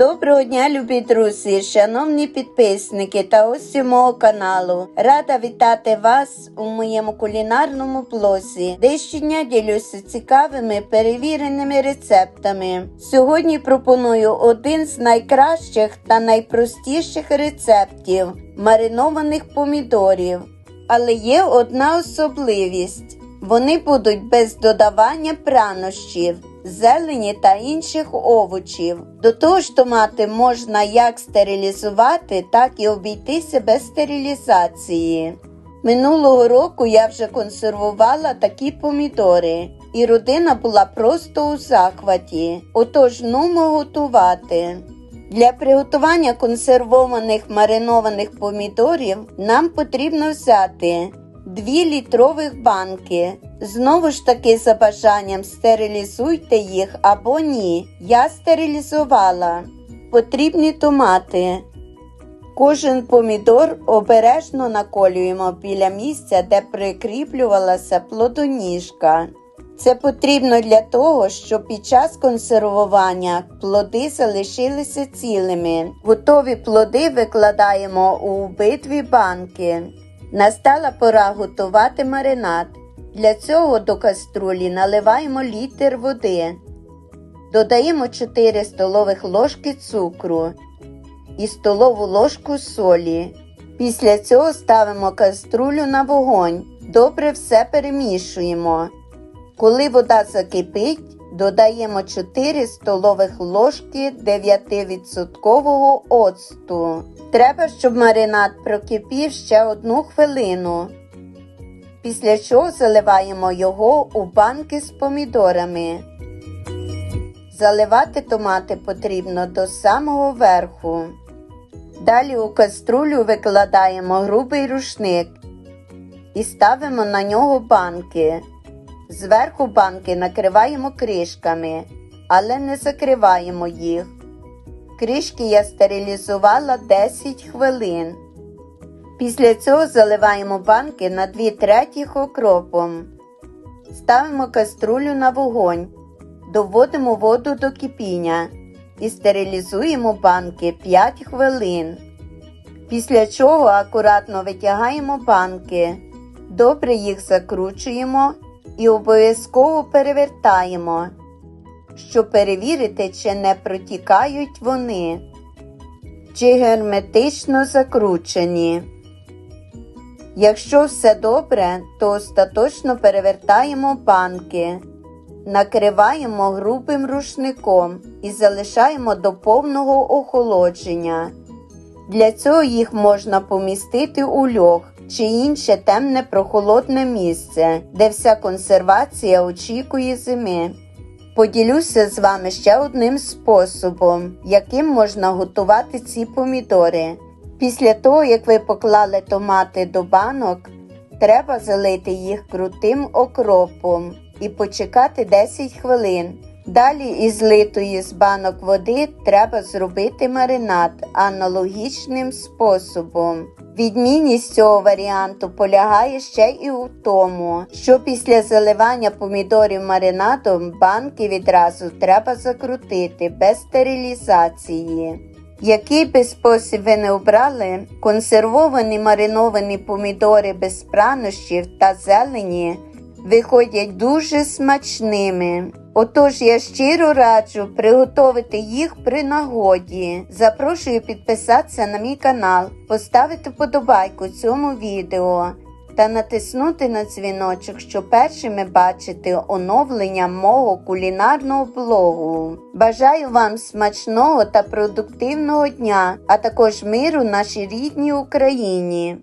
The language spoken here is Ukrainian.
Доброго дня, любі друзі, шановні підписники та гості мого каналу. Рада вітати вас у моєму кулінарному блозі, де щодня ділюся цікавими перевіреними рецептами. Сьогодні пропоную один з найкращих та найпростіших рецептів маринованих помідорів. Але є одна особливість: вони будуть без додавання пранощів, зелені та інших овочів. До того ж, томати можна як стерилізувати, так і обійтися без стерилізації. Минулого року я вже консервувала такі помідори, і родина була просто у захваті. Отож, нумо готувати. Для приготування консервованих маринованих помідорів нам потрібно взяти 2 літрових банки. Знову ж таки, за бажанням стерилізуйте їх або ні. Я стерилізувала. Потрібні томати. Кожен помідор обережно наколюємо біля місця, де прикріплювалася плодоніжка. Це потрібно для того, щоб під час консервування плоди залишилися цілими. Готові плоди викладаємо у обидві банки. Настала пора готувати маринад. Для цього до каструлі наливаємо літр води. Додаємо 4 столових ложки цукру і столову ложку солі. Після цього ставимо каструлю на вогонь. Добре все перемішуємо. Коли вода закипить, додаємо 4 столових ложки 9% оцту. Треба, щоб маринад прокипів ще одну хвилину. Після чого заливаємо його у банки з помідорами. Заливати томати потрібно до самого верху. Далі у каструлю викладаємо грубий рушник і ставимо на нього банки. Зверху банки накриваємо кришками, але не закриваємо їх. Кришки я стерилізувала 10 хвилин. Після цього заливаємо банки на 2 третіх окропом. Ставимо каструлю на вогонь, доводимо воду до кипіння і стерилізуємо банки 5 хвилин. Після чого акуратно витягаємо банки, добре їх закручуємо і обов'язково перевертаємо, щоб перевірити, чи не протікають вони, чи герметично закручені. Якщо все добре, то остаточно перевертаємо банки, накриваємо грубим рушником і залишаємо до повного охолодження. Для цього їх можна помістити у льох чи інше темне прохолодне місце, де вся консервація очікує зими. Поділюся з вами ще одним способом, яким можна готувати ці помідори. Після того, як ви поклали томати до банок, треба залити їх крутим окропом і почекати 10 хвилин. Далі із злитої з банок води треба зробити маринад аналогічним способом. Відмінність цього варіанту полягає ще і у тому, що після заливання помідорів маринадом банки відразу треба закрутити без стерилізації. Який би спосіб ви не обрали, консервовані мариновані помідори без пранощів та зелені виходять дуже смачними. Отож я щиро раджу приготувати їх при нагоді. Запрошую підписатися на мій канал, поставити вподобайку цьому відео та натиснути на дзвіночок, щоб першими бачити оновлення мого кулінарного блогу. Бажаю вам смачного та продуктивного дня, а також миру нашій рідній Україні.